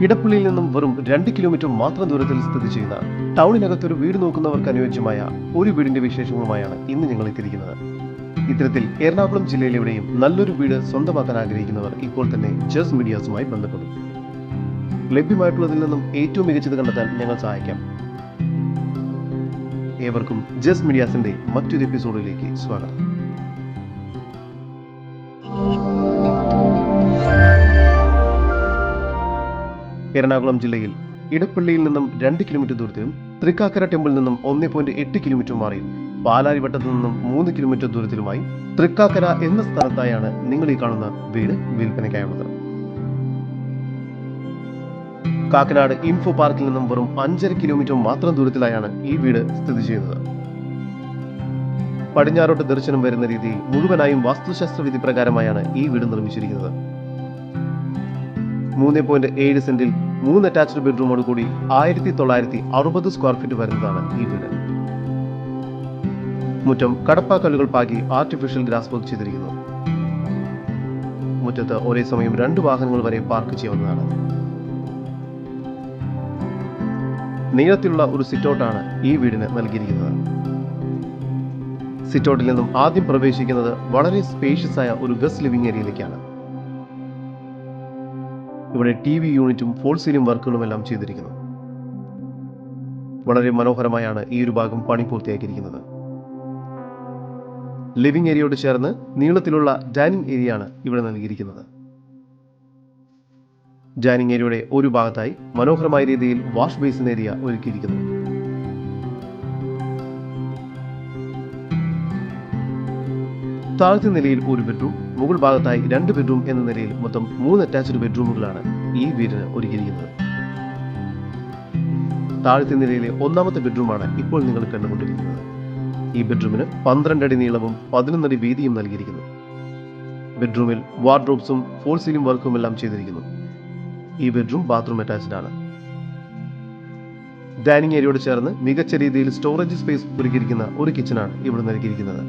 ഇടപ്പള്ളിയിൽ നിന്നും വെറും രണ്ട് കിലോമീറ്റർ മാത്രം ദൂരത്തിൽ സ്ഥിതി ചെയ്യുന്ന ടൗണിനകത്തൊരു വീട് നോക്കുന്നവർക്ക് അനുയോജ്യമായ ഒരു വീടിന്റെ വിശേഷങ്ങളുമായാണ് ഇന്ന് ഞങ്ങൾ എത്തിയിരിക്കുന്നത്. ഇത്തരത്തിൽ എറണാകുളം ജില്ലയിലെവിടെയും നല്ലൊരു വീട് സ്വന്തമാക്കാൻ ആഗ്രഹിക്കുന്നവർ ഇപ്പോൾ തന്നെ ജസ് മീഡിയാസുമായി ബന്ധപ്പെടും. ലഭ്യമായിട്ടുള്ളതിൽ നിന്നും ഏറ്റവും മികച്ചത് കണ്ടെത്താൻ ഞങ്ങൾ സഹായിക്കാം. ഏവർക്കും ജസ് മീഡിയാസിന്റെ മറ്റൊരു എപ്പിസോഡിലേക്ക് സ്വാഗതം. എറണാകുളം ജില്ലയിൽ ഇടപ്പള്ളിയിൽ നിന്നും രണ്ട് കിലോമീറ്റർ ദൂരത്തിലും തൃക്കാക്കര ടെമ്പിളിൽ നിന്നും ഒന്ന് പോയിന്റ് എട്ട് കിലോമീറ്റർ മാറി പാലാരിവട്ടത്തു നിന്നും മൂന്ന് കിലോമീറ്റർ ദൂരത്തിലുമായി തൃക്കാക്കര എന്ന സ്ഥലത്തായാണ് നിങ്ങൾ ഈ കാണുന്ന വീട് വിൽപ്പനയ്ക്കായുള്ളത്. കാക്കനാട് ഇൻഫോ പാർക്കിൽ നിന്നും വെറും അഞ്ചര കിലോമീറ്റർ മാത്രം ദൂരത്തിലായാണ് ഈ വീട് സ്ഥിതി ചെയ്യുന്നത്. പടിഞ്ഞാറോട്ട് ദർശനം വരുന്ന രീതിയിൽ മുഴുവനായും വാസ്തുശാസ്ത്ര വിധി പ്രകാരമായാണ് ഈ വീട് നിർമ്മിച്ചിരിക്കുന്നത്. മൂന്ന് പോയിന്റ് ഏഴ് സെന്റിൽ മൂന്ന് അറ്റാച്ച്ഡ് ബെഡ്റൂമോട് കൂടി ആയിരത്തി തൊള്ളായിരത്തി അറുപത് സ്ക്വയർ ഫീറ്റ് വരുന്നതാണ് ഈ വീട്. മുറ്റം കടപ്പാക്കല്ലുകൾ പാകി ആർട്ടിഫിഷ്യൽ ഗ്രാസ് വർക്ക് ചെയ്തിരിക്കുന്നു. മുറ്റത്ത് ഒരേ സമയം രണ്ട് വാഹനങ്ങൾ വരെ പാർക്ക് ചെയ്യാവുന്നതാണ്. നീളത്തിലുള്ള ഒരു സിറ്റൗട്ടാണ് ഈ വീടിന് നൽകിയിരിക്കുന്നത്. സിറ്റൗട്ടിൽ നിന്നും ആദ്യം പ്രവേശിക്കുന്നത് വളരെ സ്പേഷ്യസായ ഒരു ഗസ്റ്റ് ലിവിംഗ് ഏരിയയിലേക്കാണ് ഇവിടെ ടി വി യൂണിറ്റും ഫോൾ സീലിംഗ് വർക്കുകളും എല്ലാം ചെയ്തിരിക്കുന്നു. വളരെ മനോഹരമായാണ് ഈ ഒരു ഭാഗം പണി പൂർത്തിയാക്കിയിരിക്കുന്നത്. ലിവിംഗ് ഏരിയയോട് ചേർന്ന് നീളത്തിലുള്ള ഡൈനിങ് ഏരിയയാണ് ഇവിടെ നൽകിയിരിക്കുന്നത്. ഡൈനിങ് ഏരിയയുടെ ഒരു ഭാഗത്തായി മനോഹരമായ രീതിയിൽ വാഷ് ബേസിൻ ഏരിയ ഒരുക്കിയിരിക്കുന്നു. താഴത്തെ നിലയിൽ ഒരു ബെഡ്റൂം മുകൾ ഭാഗത്തായി രണ്ട് ബെഡ്റൂം എന്ന നിലയിൽ മൊത്തം മൂന്ന് അറ്റാച്ച്ഡ് ബെഡ്റൂമുകളാണ് ഈ വീടിന് ഒരുക്കിയിരിക്കുന്നത്. താഴത്തെ നിലയിലെ ഒന്നാമത്തെ ബെഡ്റൂമാണ് ഇപ്പോൾ നിങ്ങൾ കണ്ടുകൊണ്ടിരിക്കുന്നത്. ഈ ബെഡ്റൂമിന് പന്ത്രണ്ട് അടി നീളവും പതിനൊന്നടി വീതിയും നൽകിയിരിക്കുന്നു. ബെഡ്റൂമിൽ വാർഡ്രോബ്സും ഫോൾ സീലിംഗ് വർക്കും എല്ലാം ചെയ്തിരിക്കുന്നു. ഈ ബെഡ്റൂം ബാത്റൂം അറ്റാച്ച്ഡ് ആണ്. ഡൈനിങ് ഏരിയയോട് ചേർന്ന് മികച്ച രീതിയിൽ സ്റ്റോറേജ് സ്പേസ് ഒരുക്കിയിരിക്കുന്ന ഒരു കിച്ചണാണ് ഇവിടെ നൽകിയിരിക്കുന്നത്.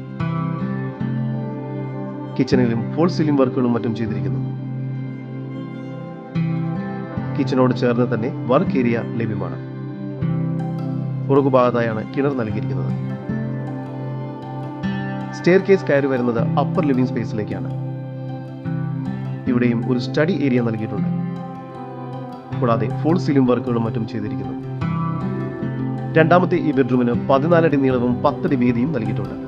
കിച്ചണിലും ഫോൾ സീലിംഗ് വർക്കുകളും മറ്റും ചെയ്തിരിക്കുന്നു. കിച്ചണോട് ചേർന്ന് തന്നെ വർക്ക് ഏരിയ ലഭ്യമാണ്. പുറകുഭാഗത്തായാണ് കിണർ നൽകിയിരിക്കുന്നത്. സ്റ്റെയർ കേസ് കയറി വരുന്നത് അപ്പർ ലിവിംഗ് സ്പേസിലേക്കാണ് ഇവിടെയും ഒരു സ്റ്റഡി ഏരിയ നൽകിയിട്ടുണ്ട്. കൂടാതെ ഫുൾ സീലിംഗ് വർക്കുകളും മറ്റും ചെയ്തിരിക്കുന്നു. രണ്ടാമത്തെ ഈ ബെഡ്റൂമിന് പതിനാലടി നീളവും പത്തടി വീതിയും നൽകിയിട്ടുണ്ട്.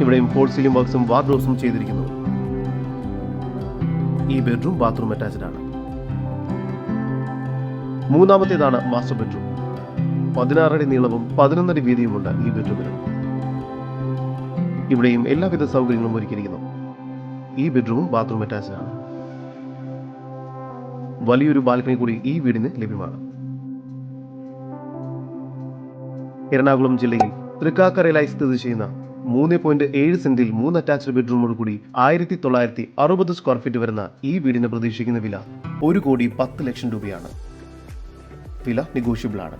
ഇവിടെയും ഫോൾ സീലിംഗ് വർക്ക്സും വാർഡ്രോബ്സും ചെയ്തിരിക്കുന്നു. ഈ ബെഡ്റൂം ബാത്റൂം അറ്റാച്ച്ഡ് ആണ്. മൂന്നാമത്തേതാണ് മാസ്റ്റർ ബെഡ്റൂം പതിനാറടി നീളവും പതിനൊന്നടി വീതിയുമുണ്ട് ഈ ബെഡ്റൂമിന് ഇവിടെയും എല്ലാവിധ സൗകര്യങ്ങളും ഒരുക്കിയിരിക്കുന്നു. ഈ ബെഡ്റൂമും ബാത്റൂം അറ്റാച്ച്ഡ് ആണ്. വലിയൊരു ബാൽക്കണി കൂടി ഈ വീടിന് ലഭ്യമാണ്. എറണാകുളം ജില്ലയിൽ തൃക്കാക്കരയിലായി സ്ഥിതി ചെയ്യുന്ന മൂന്ന് പോയിന്റ് ഏഴ് സെന്റിൽ മൂന്ന് അറ്റാച്ച്ഡ് ബെഡ്റൂമോട് കൂടി ആയിരത്തി തൊള്ളായിരത്തി അറുപത് സ്ക്വയർ ഫീറ്റ് വരുന്ന ഈ വീടിന് പ്രതീക്ഷിക്കുന്ന വില ഒരു കോടി പത്ത് ലക്ഷം രൂപയാണ്. വില നെഗോഷ്യബിൾ ആണ്.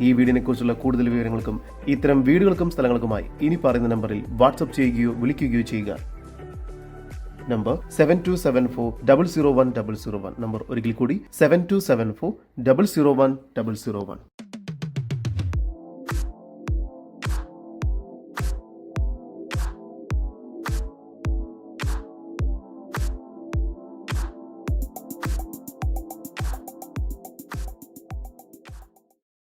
ഈ വീടിനെ കുറിച്ചുള്ള കൂടുതൽ വിവരങ്ങൾക്കും ഇത്തരം വീടുകൾക്കും സ്ഥലങ്ങൾക്കുമായി ഇനി പറയുന്ന നമ്പറിൽ വാട്സപ്പ് ചെയ്യുകയോ വിളിക്കുകയോ ചെയ്യുക. Number seven two seven four double zero one double zero one number ഒരിക്കൽ കൂടി seven two seven four double zero one double zero one